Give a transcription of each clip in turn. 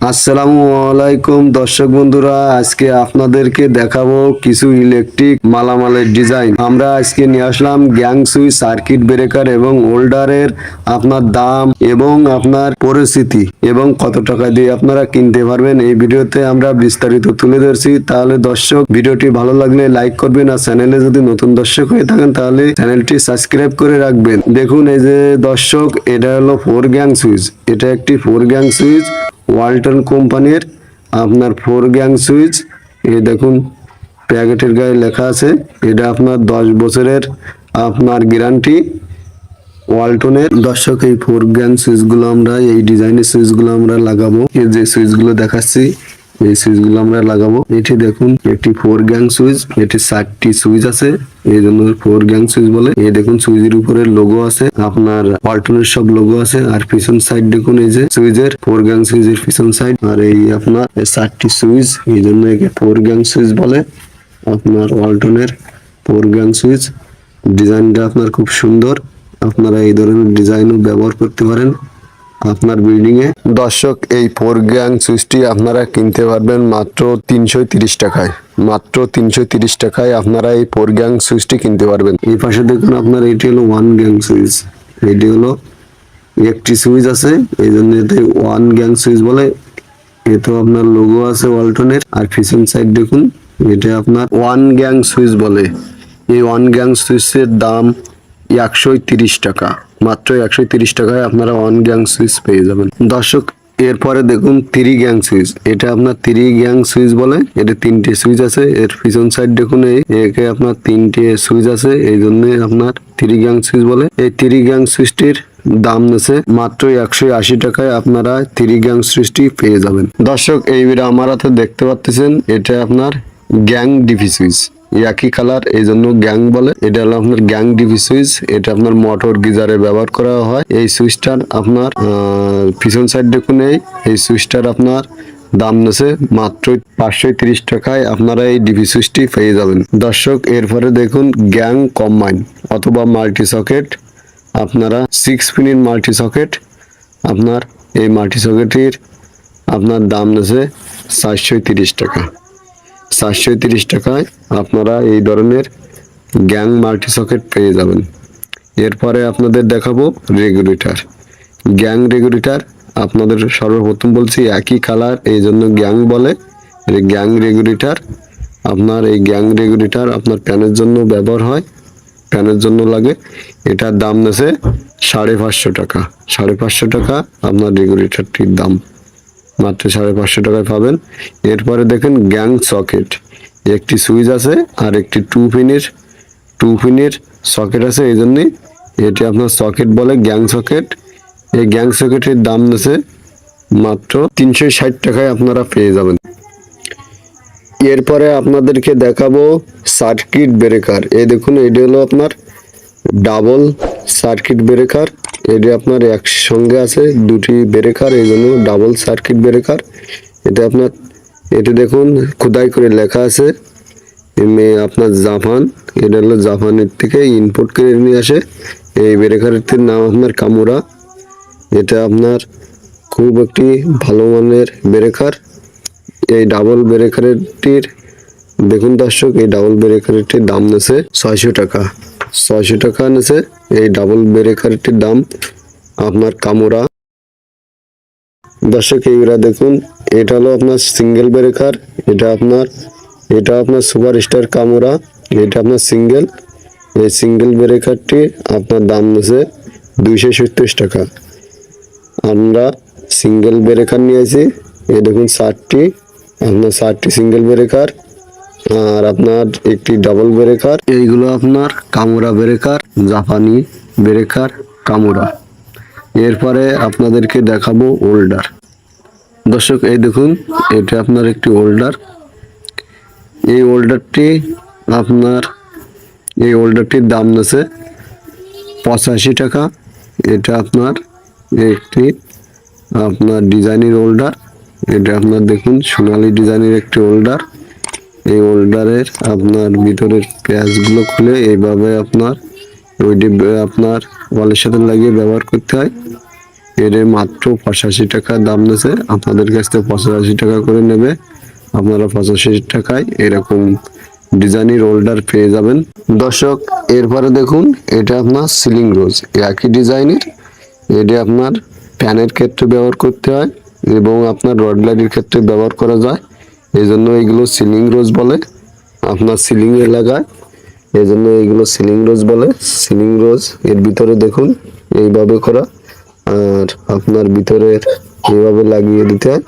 আসসালামু আলাইকুম, দর্শক বন্ধুরা। আজকে আপনাদেরকে দেখাবো কিছু ইলেকট্রিক মালামালের ডিজাইন আমরা আজকে নিয়ে আসলাম গ্যাং সুইচ সার্কিট ব্রেকার এবং হোল্ডারের আপনার দাম এবং আপনার পরিস্থিতি এবং কত টাকা দিয়ে আপনারা কিনতে পারবেন এই ভিডিওতে আমরা বিস্তারিত তুলে ধরছি। তাহলে দর্শক, ভিডিওটি ভালো লাগলে লাইক করবেন আর চ্যানেলে যদি নতুন দর্শক হয়ে থাকেন তাহলে চ্যানেলটি সাবস্ক্রাইব করে রাখবেন। দেখুন এই যে দর্শক, এটা হলো ফোর গ্যাং সুইচ। এটা একটি ফোর গ্যাং সুইচ, ওয়ালটন কোম্পানির আপনার ফোর গ্যাং সুইচ। এই দেখুন, প্যাকেটের গায়ে লেখা আছে। এটা আপনার দশ বছরের আপনার গ্যারান্টি। ওয়ালটনের দর্শক, এই ফোর গ্যাং সুইচগুলো আমরা, এই ডিজাইনের সুইচগুলো আমরা লাগাবো। এই যে সুইচগুলো দেখাচ্ছি, এই সুইচগুলো আমরা লাগাবো। এটি দেখুন, একটি ফোর গ্যাং সুইচ এটি চারটি সুইচ আছে। এই জন্য ফোর গ্যাং সুইচ বলে। এই দেখুন সুইচের উপরে লোগো আছে। আপনার ওয়ালটনের সব লোগো আছে। আর পিছন সাইড দেখুন, এই যে সুইচের ফোর গ্যাং সুইচের পিছন সাইড আর এই আপনার চারটি সুইচ এই জন্য একে ফোর গ্যাং সুইচ বলে। আপনার ওয়ালটনের ফোর গ্যাং সুইচ ডিজাইনটা আপনার খুব সুন্দর। আপনারা এই ধরনের ডিজাইনও ব্যবহার করতে পারেন। আপনার বিল্ডিং এ দর্শক এই ফোর গ্যাং সুইচটি আপনারা কিনতে পারবেন মাত্র তিনশো তিরিশ টাকায়। মাত্র তিনশো তিরিশ টাকায় আপনারা এই ফোর গ্যাং সুইচটি কিনতে পারবেন। এই পাশে দেখুন আপনার এটি হলো ওয়ান গ্যাং সুইচ। এটি হলো একটি সুইচ আছে এই জন্য এতে ওয়ান গ্যাং সুইচ বলে। এতেও আপনার লোগো আছে ওয়ালটনের। আর পিছন সাইড দেখুন এটা আপনার ওয়ান গ্যাং সুইচ বলে। এই ওয়ান গ্যাং সুইচের দাম একশো তিরিশ টাকা। মাত্র একশো তিরিশ টাকায় আপনারা ওয়ান গ্যাং সুইচ পেয়ে যাবেন। দর্শক, এরপরে দেখুন থ্রি গ্যাং সুইচ এটা আপনার থ্রি গ্যাং সুইচ বলে, এটা তিনটে সুইচ আছে। এর পিছন সাইড দেখুন এই, একে আপনার তিনটে সুইচ আছে। এই জন্য আপনার থ্রি গ্যাং সুইচ বলে। এই থ্রি গ্যাং সুইচটির দাম নেছে মাত্র একশো আশি টাকায় আপনারা থ্রি গ্যাং সুইচটি পেয়ে যাবেন। দর্শক, এই ভিডিও আমার হাতে দেখতে পাচ্ছেন, এটা আপনার গ্যাং ডিভি সুইচ একই কালার এই জন্য গ্যাং বলে। এটা হলো আপনার গ্যাং ডিভি সুইচ। এটা আপনার মোটর গিজারে ব্যবহার করা হয়। এই সুইচটার আপনার পিছন সাইড দেখুন এই। এই সুইচটার আপনার দাম নেছে মাত্র পাঁচশো তিরিশ টাকায় আপনারা এই ডিভি সুইচটি পেয়ে যাবেন। দর্শক, এরপরে দেখুন গ্যাং কম্বাইন অথবা মাল্টি সকেট। আপনারা সিক্স পিনের মাল্টি সকেট, আপনার এই মাল্টি সকেটের আপনার দাম নেছে চারশো তিরিশ টাকা। চারশো তিরিশ টাকায় আপনারা এই ধরনের গ্যাং মাল্টি সকেট পেয়ে যাবেন। এরপরে আপনাদের দেখাবো রেগুলেটর। গ্যাং রেগুলেটর, আপনাদের সর্বপ্রথম বলছি একই কালার, এই জন্য গ্যাং বলে। গ্যাং রেগুলেটর, আপনার এই গ্যাং রেগুলেটর আপনার প্যানের জন্য ব্যবহার হয়, প্যানের জন্য লাগে। এটার দাম নেছে সাড়ে পাঁচশো টাকা। সাড়ে পাঁচশো টাকা আপনার রেগুলেটরটির দাম। মাত্র সাড়ে পাঁচশো টাকায় পাবেন। এরপরে দেখেন গ্যাং সকেট। একটি সুইচ আছে আর একটি টু পিনের টু পিনের সকেট আছে। এই জন্যে এটি আপনার সকেট বলে গ্যাং সকেট। এই গ্যাং সকেটের দাম নেছে মাত্র তিনশো ষাট টাকায় আপনারা পেয়ে যাবেন। এরপরে আপনাদেরকে দেখাবো সার্কিট ব্রেকার। এই দেখুন, এটি হলো আপনার ডাবল সার্কিট ব্রেকার। এটি আপনার একসঙ্গে আছে, দুটি ব্রেকার এই জন্য ডাবল সার্কিট ব্রেকার এটা আপনার, এটা দেখুন, খোদাই করে লেখা আছে এমনি আপনার জাপান এটা হলো জাপানের থেকে ইনপুট করে নিয়ে আসে। এই ব্রেকারটির নাম আপনার কামুরা। এটা আপনার খুব একটি ভালো মানের ব্রেকার এই ডাবল ব্রেকারটির দেখুন দর্শক, এই ডাবল ব্রেকারটির দাম নেছে ছয়শো টাকা। ছয়শো টাকা নেছে এই ডাবল ব্রেকারটির দাম আপনার কামোরা দর্শক, এইগুলা দেখুন, এটা হলো আপনার সিঙ্গেল ব্রেকার এটা আপনার এটা আপনার সুপার স্টার কামোরা এটা আপনার সিঙ্গেল এই সিঙ্গেল ব্রেকারটি আপনার দাম নেছে দুইশো সত্তর টাকা। আমরা সিঙ্গেল ব্রেকার নিয়েছি এই দেখুন, ষাটটি, আপনার ষাটটি সিঙ্গেল ব্রেকার আর আপনার একটি ডাবল ব্রেকার এইগুলো আপনার কামুরা ব্রেকার জাপানি ব্রেকার কামুরা। এরপরে আপনাদেরকে দেখাবো ওল্ডার দর্শক, এই দেখুন, এটা আপনার একটি ওল্ডার এই ওল্ডারটি আপনার, এই ওল্ডারটির দাম আছে পঁচাশি টাকা। এটা আপনার একটি আপনার ডিজাইনের ওল্ডার এটা আপনার দেখুন, সোনালি ডিজাইনের একটি হোল্ডার এই হোল্ডারের আপনার ভিতরের প্যাচগুলো খুলে এইভাবে আপনার ওইটি, আপনার ওয়ালের সাথে লাগিয়ে ব্যবহার করতে হয়। এর মাত্র পঁচাশি টাকা দাম নিয়েছে আপনাদের কাছ থেকে পঁচাশি টাকা করে নেবে। আপনারা পঁচাশি টাকায় এরকম ডিজাইনের হোল্ডার পেয়ে যাবেন। দর্শক, এরপরে দেখুন, এটা আপনার সিলিং রোজ একই ডিজাইনের। এটা আপনার ফ্যানের ক্ষেত্রে ব্যবহার করতে হয় এবং আপনার রড লাইটের ক্ষেত্রে ব্যবহার করা যায়। এই জন্য এইগুলো সিলিং রোজ বলে, আপনার সিলিং এলাকায়। এই জন্য এইগুলো সিলিং রোজ বলে, সিলিং রোজ, এর ভিতরে দেখুন, এইভাবে করা, আর আপনার ভিতরে এইভাবে লাগিয়ে দিতে হয়।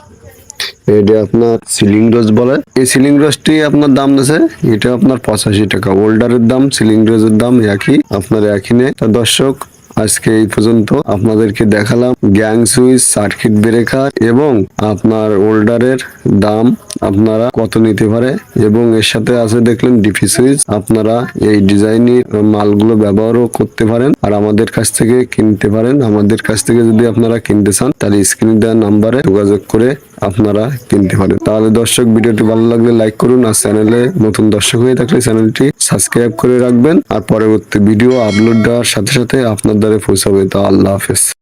এটা আপনার সিলিং রোজ বলে। এই সিলিং রোজটি আপনার দাম আছে এটা আপনার পঁচাশি টাকা। ওল্ডারের দাম, সিলিং রোজের দাম একই, আপনার একই নেই। দর্শক আজকে এই পর্যন্ত আপনাদেরকে দেখালাম গ্যাং সুইচ, সার্কিট ব্রেকার এবং আপনার ওল্ডারের দাম আপনারা কত নিতে পারে এবং এর সাথে আছে দেখলেন ডিপি সুইচ। আপনারা এই ডিজাইনের মালগুলো ব্যবহারও করতে পারেন আর আমাদের কাছ থেকে কিনতে পারেন। আমাদের কাছ থেকে যদি আপনারা কিনতে চান, তাহলে স্ক্রিনে দেওয়া নাম্বারে যোগাযোগ করে আপনারা কিনতে পারেন। তাহলে দর্শক, ভিডিওটি ভালো লাগলে লাইক করুন আর চ্যানেলে নতুন দর্শক হয়ে থাকলে চ্যানেলটি সাবস্ক্রাইব করে রাখবেন আর পরবর্তী ভিডিও আপলোড দেওয়ার সাথে সাথে আপনার দ্বারে পৌঁছাবে। তো আল্লাহ হাফেজ।